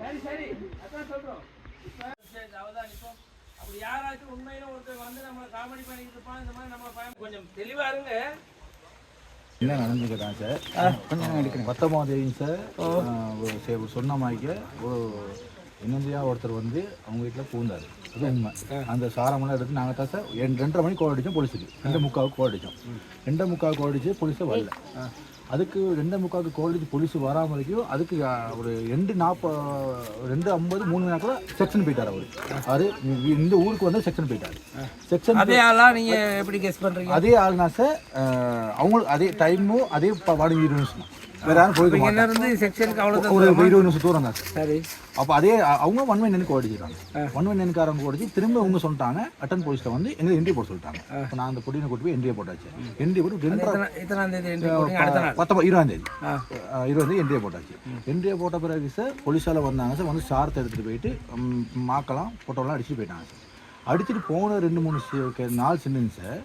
சரி சரி அதான் சொல்றோம் சரி, அவதானிப்போம். அப்படி யாராச்சும் உண்மையில ஒருத்தர் வந்து நம்ம காமெடி பண்ணிட்டு இருப்பான் இந்த மாதிரி நம்ம பயம் கொஞ்சம் தெளிவா இருங்க என்ன நடந்துக்கிட்டான் சார். கொஞ்சம் எடுக்கிறேன் பத்தொம்பதாம் தேதிங்க சார் ஒரு சொன்ன மாதிரிக்கு ஒரு என்னந்தியா ஒருத்தர் வந்து அவங்க வீட்டில் பூந்தார். அது உண்மை. அந்த சாரமெல்லாம் எடுத்து நாங்கள் தான் சார். ரெண்டரை மணிக்கு கோல் அடித்தோம் போலீஸுக்கு. ரெண்டு முக்காவுக்கு கோல் அடித்தோம் ரெண்டே முக்காவுக்கு கோல் போலீஸை வரல. அதுக்கு ரெண்டு முக்காவுக்கு கோல் அடிச்சு போலீஸ் வராமல் வரைக்கும் அதுக்கு ஒரு ரெண்டு நாற்பது ரெண்டு ஐம்பது மூணு நேரத்தில் செக்ஷன் போயிட்டார் அவர். அவர் இந்த ஊருக்கு வந்து செக்ஷன் போயிட்டார். செக்ஷன் அதே ஆளா நீங்க எப்படி கெஸ் பண்றீங்க? அதே ஆள்னா சார் அவங்களுக்கு அதே டைமும் அதே வாடகை தான். வேற யாரும் மாட்டாங்க. இருந்து செக்ஷனுக்கு அவ்வளவு ஒரு இருபது நிமிஷம் தூரம் தான் சார். அப்போ அதே அவங்க ஒன் வே நெனுக்கு ஓடிச்சிட்டாங்க ஒன் வே நெனுக்காரங்க ஓடிச்சு திரும்ப அவங்க சொல்லிட்டாங்க அட்டன் போலீஸ்ல வந்து எங்க என்ட்ரி போட சொல்லிட்டாங்க. இப்போ நான் அந்த பொடியை கூட்டி போய் என்ட்ரி போட்டாச்சு. என்ட்ரி போட்டு பத்தொம்பது இருபதாம் தேதி. இருபதாம் தேதி என்ட்ரியை போட்டாச்சு. என்ட்ரியை போட்ட பிறகு சார் போலீஸால வந்தாங்க சார் வந்து சாரத்தை எடுத்துட்டு போயிட்டு மாக்கலாம் போட்டோலாம் அடிச்சுட்டு போயிட்டாங்க சார் அடிச்சுட்டு போன ரெண்டு மூணு நாள் சின்னங்க சார்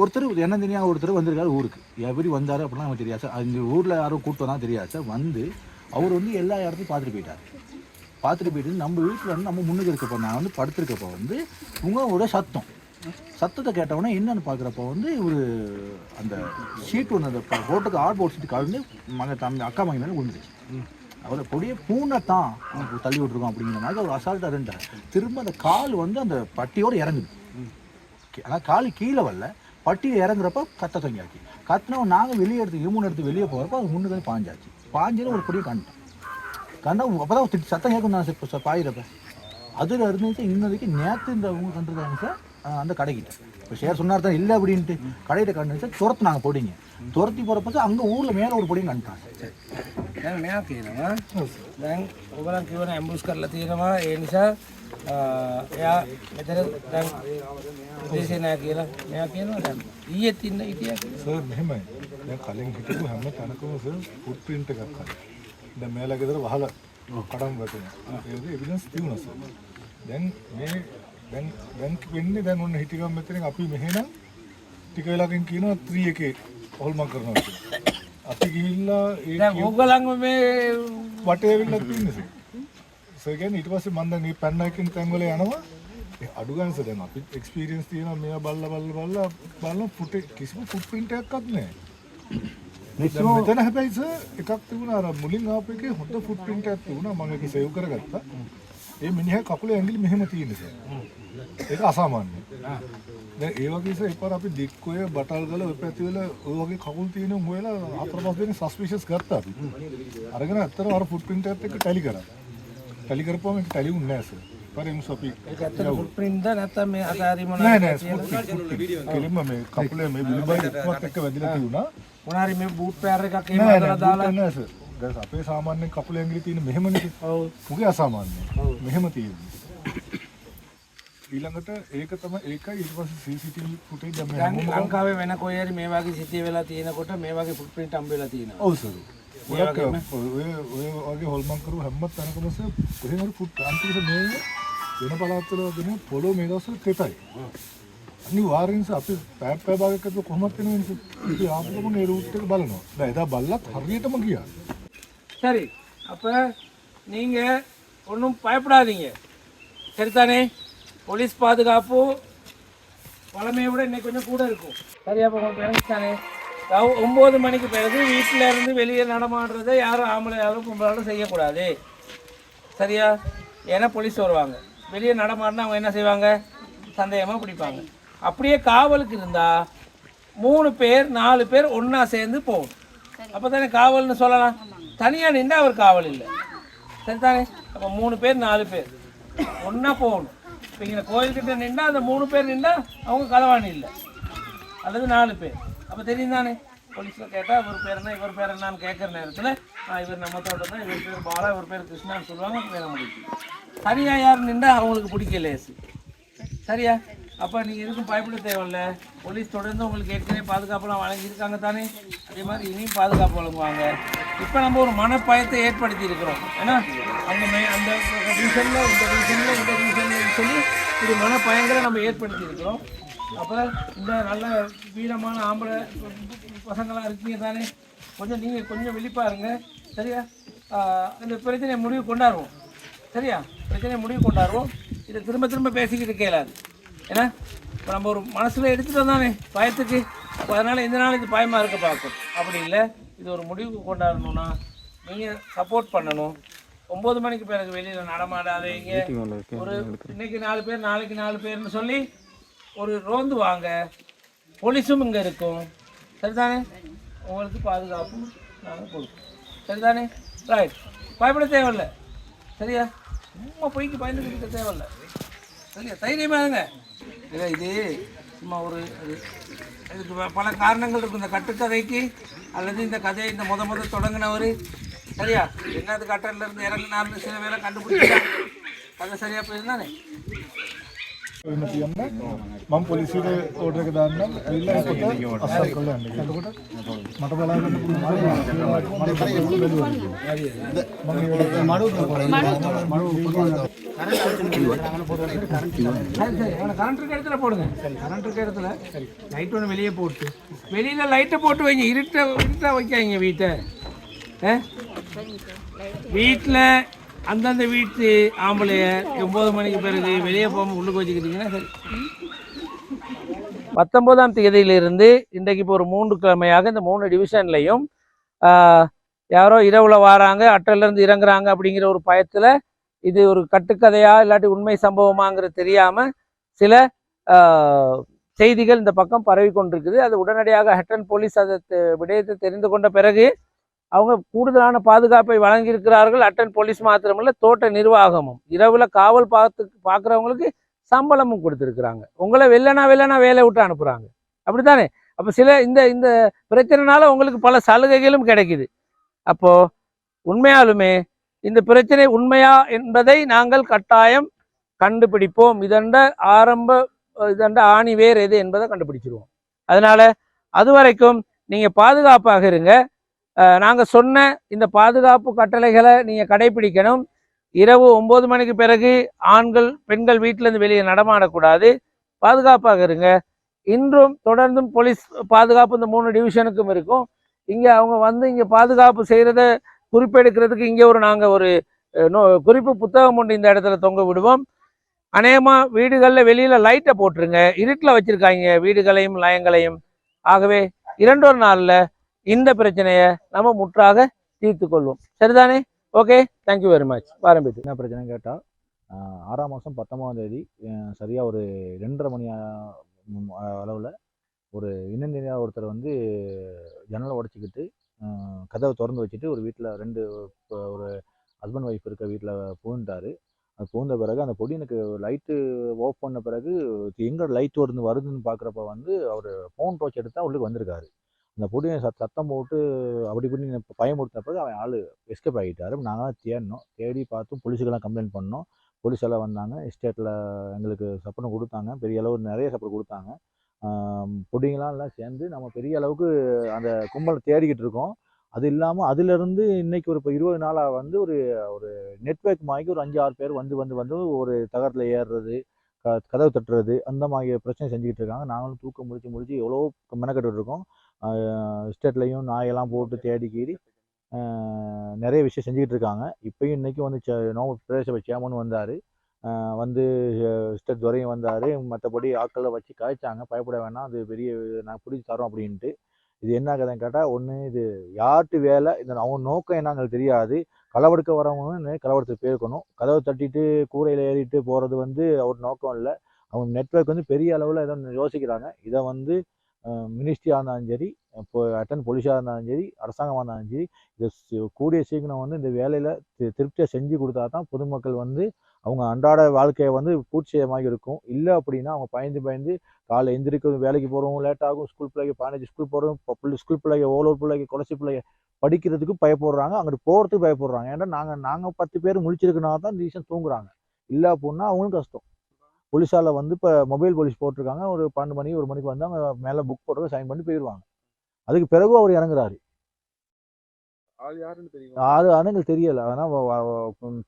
ஒருத்தர் என்ன தெரியாத ஒருத்தர் வந்திருக்காரு ஊருக்கு. எப்படி வந்தார் அப்படிலாம் நமக்கு தெரியாது. சார் அந்த ஊரில் யாரும் கூப்பிட்டு வந்தா தெரியாது சார். வந்து அவர் வந்து எல்லா இடத்தையும் பார்த்துட்டு போயிட்டார். பார்த்துட்டு போயிட்டு நம்ம வீட்டில் வந்து நம்ம முன்னுக்கு இருக்கப்போ நான் வந்து படுத்திருக்கப்போ வந்து உங்களோட சத்தம். சத்தத்தை கேட்டவொடனே என்னன்னு பார்க்குறப்போ வந்து ஒரு அந்த ஷீட் ஒன்று அந்த போட்டுக்கு ஆட் போர்ட் ஷீட் கலந்து மகன் தம்பி அக்கா மகன் மேலே விழுந்துச்சு அவரை கொடிய பூனை தான் தள்ளி விட்டுருக்கோம் அப்படிங்கிற மாதிரி அவர் அசால்ட்டாக இருந்தார். திரும்ப அந்த கால் வந்து அந்த பட்டியோடு இறங்குது. ஆனால் கால் கீழே வரல. பட்டியில் இறங்குறப்ப கத்த தொங்கியாச்சு கத்தினவன் நாங்கள் வெளியே எடுத்து இருமுன் எடுத்து வெளியே போகிறப்ப அது முன்னுக்கு தான் பாஞ்சாச்சு பாஞ்சது ஒரு கொடியை கண்டோம் கண்டா அப்போ தான் திட்டு சத்தம் கேட்கும் நான் சார் சார் பாயிரப்ப அதில் இருந்துச்சு இன்னதைக்கு நேற்று இந்த அவங்க கண்டுருக்காங்க சார் அந்த கடைக்கிட்ட இப்போ ஷேர் சொன்னார் தான் இல்லை அப்படின்ட்டு கடையில் கண்டு துரத்து நாங்கள் போடிங்க துரத்தி போகிறப்ப அங்கே ஊரில் மேலே ஒரு பொடியும் கண்டுட்டான் சார் నేను మ్యాప్ తీయనమా బ్యాంక్ ఒకరికి ఏమైనా అంబూస్కర్లో తీయనమా එයා මෙතන දැන් විදේශේ නෑ කියලා මෙයා කියනවා දැන්. ඊයේත් ඉන්න හිටියා. සර් මෙහෙමයි. දැන් කලින් හිටපු හැම තැනකම සර් ෆුට් ප්‍රින්ට් එකක් හරි. දැන් මෙයාලා ගෙදර වහලා කඩම් වැටුණා ඒක එවිඩන්ස් තියුණා සර්. දැන් මේ දැන් දැන් වෙන්නේ දැන් ඔන්න හිටිගම් මෙතනින් අපි මෙහෙනම් ටික වෙලාවකින් කියනවා 3 එකේ හොල්මන් කරනවා කියලා. අපි ගිහිල්ලා ඒ දැන් ඕගලන්ව මේ වටේ ඇවිල්ලා තින්නේ සර් සර් කියන්නේ ඊට පස්සේ මම දැන් මේ පැන්න එකකින් තැන් වල යනවා. ඒ අඩු ගන්න සර් දැන් අපි එක්ස්පීරියන්ස් තියෙනවා මේවා බල්ලා බල්ලා බල්ලා බලන ෆුට් කිසිම ෆුට් ප්‍රින්ට් එකක්වත් නැහැ. මෙතන හැබැයි සර් එකක් තිබුණා අර මුලින් ආපු එකේ හොඳ ෆුට් ප්‍රින්ට් එකක් තිබුණා. මම ඒක සේව් කරගත්තා. ඒ මිනිහා කකුලේ ඇඟිලි මෙහෙම තියෙන්නේ සර් ඒක අසාමාන්‍යයි. දැන් ඒ වගේ සර් එකපාර අපි දික්කොය බටල් ගල ඔය පැති වල ඔය වගේ කකුල් තියෙන හොයලා හතර පහ දෙනෙක් සස්පිෂස් ගත්තා අපි. අරගෙන ඇත්තටම අර ෆුට් ප්‍රින්ට් එකත් එක්ක ටැලි කරා ටැලි කරපුවම ඒක ටැලි වුණේ නැහැ සර් පරිමස් අපි ඒක ඇත්තට ෆුට් ප්‍රින්ට්ද නැත්නම් මේ අතාරිම නෑ නෑ ෆුට් ප්‍රින්ට් කෙලින්ම මේ කකුලේ මේ විලිබයි එක්කවත් එක්ක වැදිලා තියුණා මොනාරි මේ බූට් පෑර් එකක් එහෙම නෑ හදලා නෑ දාලා නෑ සර් දැන් අපේ සාමාන්‍යයෙන් කකුලේ ඇඟිලි තියෙන මෙහෙමනේ ඔව් මුගේ අසාමාන්‍යයි මෙහෙම තියෙන්නේ ඊළඟට ඒක තමයි ඒකයි ඊට පස්සේ CCTV ෆුටේජ් දැන් ලංකාවේ වෙන කොයි හරි මේ වගේ සිද්ධිය වෙලා තියෙනකොට මේ වගේ ප්‍රින්ට් හම්බ වෙලා තියෙනවා ඔව් සර් ගොඩක් ඔය ඔය වගේ හොල්මන් කරු හැම තැනකම සර් කොහෙන් හරි ෆුට් අන්තිමට මේ වෙන පළාත්වල වගේ පොළොව මේ දවස්වල තෙතයි අනිවාර්යෙන් සර් අපි පැය පැය භාගයක් අතර කොහොමද වෙනවද සර් අපි ආපු ගමන් ඒ රූට් එක බලනවා දැන් එදා බල්ලත් හරියටම ගියා சரி அப்போ நீங்கள் ஒன்றும் பயப்படாதீங்க சரிதானே போலீஸ் பாதுகாப்பு வளமையை விட இன்னைக்கு கொஞ்சம் கூட இருக்கும் சரியா அப்போ உங்களுக்கு விளங்கிட்டானே அதாவது ஒம்பது மணிக்கு பிறகு வீட்டில் இருந்து வெளியே நடமாடுறதை யாரும் ஆம்பளை யாரும் பொம்பளாலும் செய்யக்கூடாது. சரியா? ஏன்னா போலீஸ் வருவாங்க. வெளியே நடமாடினா அவங்க என்ன செய்வாங்க? சந்தேகமாக பிடிப்பாங்க. அப்படியே காவலுக்கு இருந்தால் மூணு பேர் நாலு பேர் ஒன்றா சேர்ந்து போகணும் அப்போ தானே காவல்னு சொல்லலாம்? தனியாக நின்று அவர் காவல் இல்லை. சரி தானே அப்போ மூணு பேர் நாலு பேர். ஒன்றா போகணும். இப்போ இங்கே கோயில்கிட்ட நின்றா அந்த மூணு பேர் நின்றால் அவங்க களவாணி இல்லை. அல்லது நாலு பேர். அப்போ தெரியும் தானே போலீஸில் கேட்டால் இவர் பேர் என்ன இவர் பேர் என்னன்னு கேட்குற நேரத்தில் இவர் நம்ம தோட்டம் தான் இவர் பேர் பாலா இவர் பேர் கிருஷ்ணான்னு சொல்லுவாங்க வேற முடிச்சு சரியா யார் நின்றா அவங்களுக்கு பிடிக்க லேசு சரியா? அப்போ நீங்கள் எதுக்கும் பயப்பட தேவையில்ல. போலீஸ் தொடர்ந்து உங்களுக்கு ஏற்கனவே பாதுகாப்பெல்லாம் வழங்கியிருக்காங்க தானே? அதே மாதிரி இனியும் பாதுகாப்பு வழங்குவாங்க. இப்போ நம்ம ஒரு மனப்பயத்தை ஏற்படுத்தி இருக்கிறோம். ஏன்னா அந்த மே அந்த டிவிஷனில் இந்த டிவிஷனில் இந்த டிவிஷனில் சொல்லி இது மனப்பயங்களை நம்ம ஏற்படுத்தி இருக்கிறோம். அப்போ இந்த நல்ல வீரமான ஆம்பளை பசங்களாம் இருக்கீங்க தானே? கொஞ்சம் நீங்கள் கொஞ்சம் விழிப்பாருங்க சரியா? இந்த பிரச்சனையை முடிவு கொண்டாடுவோம். சரியா? பிரச்சனையை முடிவு கொண்டாடுவோம். இதை திரும்ப திரும்ப பேசிக்கிட்டு கேளாது ஏன்னா இப்போ நம்ம ஒரு மனசில் எடுத்துகிட்டு தானே பயத்துக்கு. அதனால் இந்த நாள் இது பயமாக இருக்க பார்க்கும் அப்படி இல்லை. இது ஒரு முடிவுக்கு கொண்டாடணும்னா நீங்கள் சப்போர்ட் பண்ணணும். ஒம்பது மணிக்கு பிறகு வெளியில் நடமாடாதீங்க. ஒரு இன்னைக்கு நாலு பேர் நாளைக்கு நாலு பேர்னு சொல்லி ஒரு ரோந்து வாங்க. போலீஸும் இங்கே இருக்கும். சரிதானே? உங்களுக்கு பாதுகாப்பும் நாங்கள் கொடுப்போம். சரிதானே? ரைட் பயப்பட தேவையில்லை. சரியா? சும்மா போய்க்கு பயந்துக்கிட்டு தேவையில்லை. சரியா? தைரியமாக இருங்க. இல்லை இது சும்மா ஒரு இது இதுக்கு ப- பல காரணங்கள் இருக்கும் இந்த கட்டுக்கதைக்கு அல்லது இந்த கதையை இந்த முத முத தொடங்கினவர். சரியா? என்னது கட்டல்ல இருந்து இறங்கினார்னு சில பேரை கண்டுபிடிச்சாங்க கதை சரியாக போயிருந்தானே? වෙන්න තියන්න මම පොලිසියට ඕඩර් එක දාන්නම් ඇවිල්ලා එතකොට අස්සම් කරලා යන්න. එතකොට මට බලාගන්න පුළුවන්. சரி சரி அவனை கரண்ட் இருக்க இடத்துல போடுங்க கரண்ட் இருக்க இடத்துல லைட் ஒன்று வெளியே போட்டு வெளியில் லைட்டை போட்டு வைங்க இருட்ட இருட்டா வைக்காதீங்க வீட்டை ஆ வீட்டில் அந்தந்த வீட்டு ஆம்பளைய ஒம்பது மணிக்கு பிறகு வெளியே போகாமல் உள்ளுக்கு வச்சுக்கிட்டீங்கன்னா சரி. பத்தொன்பதாம் தேதியிலிருந்து இன்றைக்கு இப்போ ஒரு மூன்று கிழமையாக இந்த மூணு டிவிஷன்லையும் யாரோ இரவில் வராங்க அட்டையிலேருந்து இறங்குறாங்க அப்படிங்கிற ஒரு பயத்தில் இது ஒரு கட்டுக்கதையா இல்லாட்டி உண்மை சம்பவமாங்கிறது தெரியாமல் சில செய்திகள் இந்த பக்கம் பரவி கொண்டிருக்குது அது உடனடியாக ஹெட்டன் போலீஸ் அதை விடயத்தை தெரிந்து கொண்ட பிறகு அவங்க கூடுதலான பாதுகாப்பை வழங்கியிருக்கிறார்கள். அட்டன் போலீஸ் மாத்திரமல்ல தோட்ட நிர்வாகமும். இரவில் காவல் பார்த்து பார்க்குறவங்களுக்கு சம்பளமும் கொடுத்துருக்குறாங்க. உங்களை வெள்ளனா வெள்ளனா வேலை விட்டு அனுப்புகிறாங்க அப்படித்தானே? அப்போ சில இந்த இந்த பிரச்சனைனால உங்களுக்கு பல சலுகைகளும் கிடைக்குது. அப்போ உண்மையாலுமே இந்த பிரச்சனை உண்மையா என்பதை நாங்கள் கட்டாயம் கண்டுபிடிப்போம். இதண்ட ஆரம்ப இதண்ட ஆணி வேர் எது என்பதை கண்டுபிடிச்சிருவோம். அதனால் அது வரைக்கும் நீங்கள் பாதுகாப்பாக இருங்க. நாங்கள் சொன்ன இந்த பாதுகாப்பு கட்டளைகளை நீங்கள் கடைபிடிக்கணும். இரவு ஒம்பது மணிக்கு பிறகு ஆண்கள் பெண்கள் வீட்டிலேருந்து வெளியே நடமாடக்கூடாது. பாதுகாப்பாக இருங்க. இன்றும் தொடர்ந்தும் போலீஸ் பாதுகாப்பு இந்த மூணு டிவிஷனுக்கும் இருக்கும். இங்கே அவங்க வந்து இங்கே பாதுகாப்பு செய்கிறத குறிப்பெடுக்கிறதுக்கு இங்கே ஒரு நாங்கள் ஒரு நோ குறிப்பு புத்தகம் ஒன்று இந்த இடத்துல தொங்க விடுவோம். அநேகமாக வீடுகளில் வெளியில் லைட்டை போட்டுருங்க. இருட்டில் வச்சுருக்காங்க வீடுகளையும் லயங்களையும். ஆகவே இரண்டொரு நாளில் இந்த பிரச்சனையை நம்ம முற்றாக தீர்த்து கொள்வோம். சரிதானே? ஓகே தேங்க்யூ வெரி மச் ஆரம்பித்து என்ன பிரச்சனை கேட்டால் ஆறாம் மாதம் பத்தொம்பதாம் தேதி சரியாக ஒரு ரெண்டரை மணி அளவில் ஒரு இன்னந்தியா ஒருத்தர் வந்து ஜன்னலை உடச்சிக்கிட்டு கதவை திறந்து வச்சுட்டு ஒரு வீட்டில் ரெண்டு இப்போ ஒரு ஹஸ்பண்ட் ஒய்ஃப் இருக்க வீட்டில் புகுந்துட்டாரு. அது புகுந்த பிறகு அந்த பொடியனுக்கு லைட்டு ஆஃப் பண்ண பிறகு எங்கே லைட் வருது வருதுன்னு பார்க்குறப்ப வந்து அவர் ஃபோன் டோச் எடுத்தால் உள்ளுக்கு வந்திருக்காரு. அந்த பொடியை சத் சத்தம் போட்டு அப்படி இப்படி பயமுறுத்தின பிறகு அவன் ஆள் எஸ்கேப் ஆகிட்டாரு. நாங்கள் தேடினோம் தேடி பார்த்து போலீஸுக்கெல்லாம் கம்ப்ளைண்ட் பண்ணோம். போலீஸ் எல்லாம் வந்தாங்க. எஸ்டேட்டில் எங்களுக்கு சப்போர்ட் கொடுத்தாங்க. பெரிய அளவு நிறைய சப்போர்ட் கொடுத்தாங்க. பொடிங்களாம் எல்லாம் சேர்ந்து நம்ம பெரிய அளவுக்கு அந்த கும்பலை தேடிக்கிட்டு இருக்கோம். அது இல்லாமல் அதுலேருந்து இன்னைக்கு ஒரு இப்போ இருபது நாளாக வந்து ஒரு ஒரு நெட்ஒர்க் மாதிரி ஒரு அஞ்சு ஆறு பேர் வந்து வந்து வந்து ஒரு தகரத்தில் ஏறுறது க கதவு தட்டுறது அந்த மாதிரி பிரச்சனை செஞ்சுக்கிட்டு இருக்காங்க. நாங்களும் தூக்கம் முடிச்சு முடிச்சு எவ்வளோ மெனக்கட்டு இருக்கோம். ஸ்டேட்லேயும் நாயெல்லாம் போட்டு தேடி கீறி நிறைய விஷயம் செஞ்சுக்கிட்டு இருக்காங்க. இப்பயும் இன்னைக்கு வந்து சே- நோ பிரதேச சேமன் வந்தார். வந்து ஸ்டேட் துறையும் வந்தார். மற்றபடி ஆட்களை வச்சு காய்ச்சாங்க பயப்பட வேணாம். அது பெரிய நான் பிடிச்சி தரோம் அப்படின்ட்டு. இது என்ன கதைன்னு கேட்டால் ஒன்று இது யார்ட்டு வேலை? இந்த அவங்க நோக்கம் என்னங்கிறது தெரியாது. களவெடுக்க வரவங்க களவெடுத்து போயிருக்கணும் கதவை தட்டிட்டு கூரையில் ஏறிட்டு போகிறது வந்து அவர் நோக்கம் இல்லை. அவங்க நெட்வொர்க் வந்து பெரிய அளவில் ஏதோ யோசிக்கிறாங்க. இதை வந்து மினிஸ்ட்ரியாக இருந்தாலும் சரி இப்போ அட்டன் போலீஸாக இருந்தாலும் சரி அரசாங்கமாக இருந்தாலும் சரி இதை கூடிய சீக்கிரம் வந்து இந்த வேலையில் திருப்தியாக செஞ்சு கொடுத்தா தான் பொதுமக்கள் வந்து அவங்க அன்றாட வாழ்க்கையை வந்து பூர்த்தி இருக்கும். இல்லை அப்படின்னா அவங்க பயந்து பயந்து காலை எந்திரிக்கிறது வேலைக்கு போகிறவங்க லேட் ஆகும் ஸ்கூல் பிள்ளைங்க பதினஞ்சு ஸ்கூல் போகிறோம் பிள்ளை ஸ்கூல் பிள்ளைங்க ஓலூர் பிள்ளைங்க குறைச்சி பிள்ளைங்க படிக்கிறதுக்கு பயப்படுறாங்க அங்கிட்டு போகிறதுக்கு பயப்படுறாங்க. ஏன்னா நாங்கள் நாங்கள் பத்து பேர் முழிச்சிருக்கனா தான் ரீசன் தூங்குறாங்க. இல்லை அப்படின்னா அவங்களும் கஷ்டம். போலீஸால வந்து இப்போ மொபைல் போலீஸ் போட்டிருக்காங்க. ஒரு பன்னெண்டு மணி ஒரு மணிக்கு வந்து அவங்க மேலே புக் போட்டு சைன் பண்ணி போயிடுவாங்க அதுக்கு பிறகு அவர் இறங்குறாரு. அது எங்களுக்கு தெரியல. ஆனால்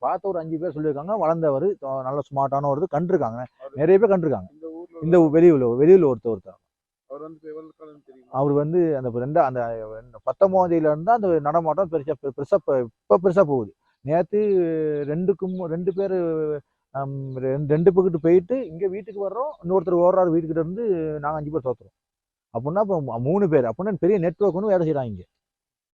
பார்த்த ஒரு அஞ்சு பேர் சொல்லியிருக்காங்க. வளர்ந்தவர் நல்ல ஸ்மார்ட்டான ஒரு கண்டிருக்காங்க. நிறைய பேர் கண்டிருக்காங்க. இந்த வெளியூர்ல வெளியூர்ல ஒருத்தர் ஒருத்தர். அவர் வந்து அந்த ரெண்டா அந்த பத்தொம்போதாம் தேதியில இருந்து அந்த நடமாட்டம் பெருசா பெருசா இப்போ பெருசா போகுது. நேற்று ரெண்டுக்கும் ரெண்டு பேர் ரெண்டு ரெண்டு பக்கத்து போயிட்டு இங்கே வீட்டுக்கு வர்றோம். இன்னொருத்தர் ஓடுறாரு வீட்டுக்கிட்ட இருந்து நாங்கள் அஞ்சு பேர் தோற்றுறோம் அப்படின்னா இப்போ மூணு பேர். அப்படின்னா பெரிய நெட்ஒர்க் ஒன்று வேலை செய்கிறாங்க இங்கே.